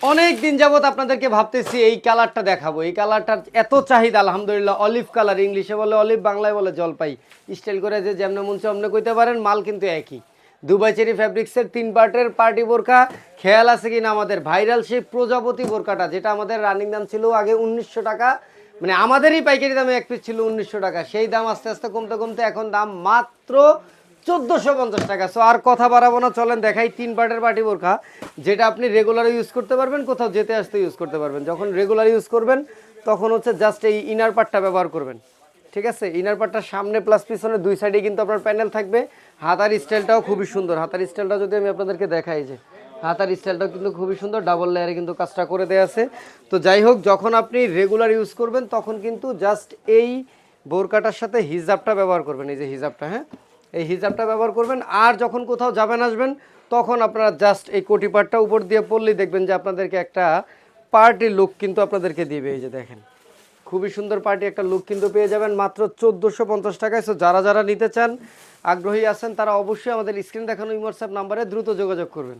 অনেক দিন যাবত আপনাদেরকে ভাবতেছি এই কালারটা দেখাবো। এই কালারটার এত চাহিদা, আলহামদুলিল্লাহ, অলিভ কালার, ইংলিশে বলে অলিভ, বাংলায় বলে জলপাই। স্টাইল করে যে যেমন মন অমনি কইতে পারেন, মাল কিন্তু একই। দুবাই চেরি ফ্যাব্রিক্সের তিন পার্টের পার্টি বোরকা, খেয়াল আছে কিনা আমাদের? ভাইরাল সেই প্রজাপতি বোরকাটা, যেটা আমাদের রানিং দাম ছিল আগে উনিশশো টাকা মানে আমাদেরই পাইকারি দামে এক পিস ছিল উনিশশো টাকা। সেই দাম আস্তে আস্তে কমতে কমতে এখন দাম মাত্র চোদ্দোশো পঞ্চাশ টাকা। সো আর কথা বাড়াবো না, চলেন দেখাই তিন পার্টের পার্টি বোরখা, যেটা আপনি রেগুলার ইউজ করতে পারবেন, কোথাও যেতে আসতে ইউজ করতে পারবেন। যখন রেগুলার ইউজ করবেন, তখন হচ্ছে জাস্ট এই ইনার পার্টটা ব্যবহার করবেন। ঠিক আছে? ইনার পার্টটা সামনে প্লাস পিছনে দুই সাইডে কিন্তু আপনার প্যানেল থাকবে। হাতার স্টাইলটাও খুবই সুন্দর। হাতার স্টাইলটা যদি আমি আপনাদেরকে দেখাই যে, হাতার স্টাইলটাও কিন্তু খুবই সুন্দর ডাবল লেয়ারে কিন্তু কাজটা করে দেওয়া আছে। তো যাই হোক, যখন আপনি রেগুলার ইউজ করবেন, তখন কিন্তু জাস্ট এই বোরকাটার সাথে হিজাবটা ব্যবহার করবেন। এই যে হিজাবটা হ্যাঁ? এই হিজাবটা ব্যবহার করবেন। আর যখন কোথাও যাবেন আসবেন, তখন আপনারা জাস্ট এই কোটি পাটটা উপর দিয়ে পড়লেই দেখবেন যে আপনাদেরকে একটা পার্টি লুক কিন্তু আপনাদেরকে দিবে। এই যে দেখেন, খুবই সুন্দর পার্টি একটা লুক কিন্তু পেয়ে যাবেন মাত্র চোদ্দোশো পঞ্চাশ টাকায়। সো যারা যারা নিতে চান, আগ্রহী আছেন, তারা অবশ্যই আমাদের স্ক্রিন দেখানো হোয়াটসঅ্যাপ নাম্বারে দ্রুত যোগাযোগ করবেন।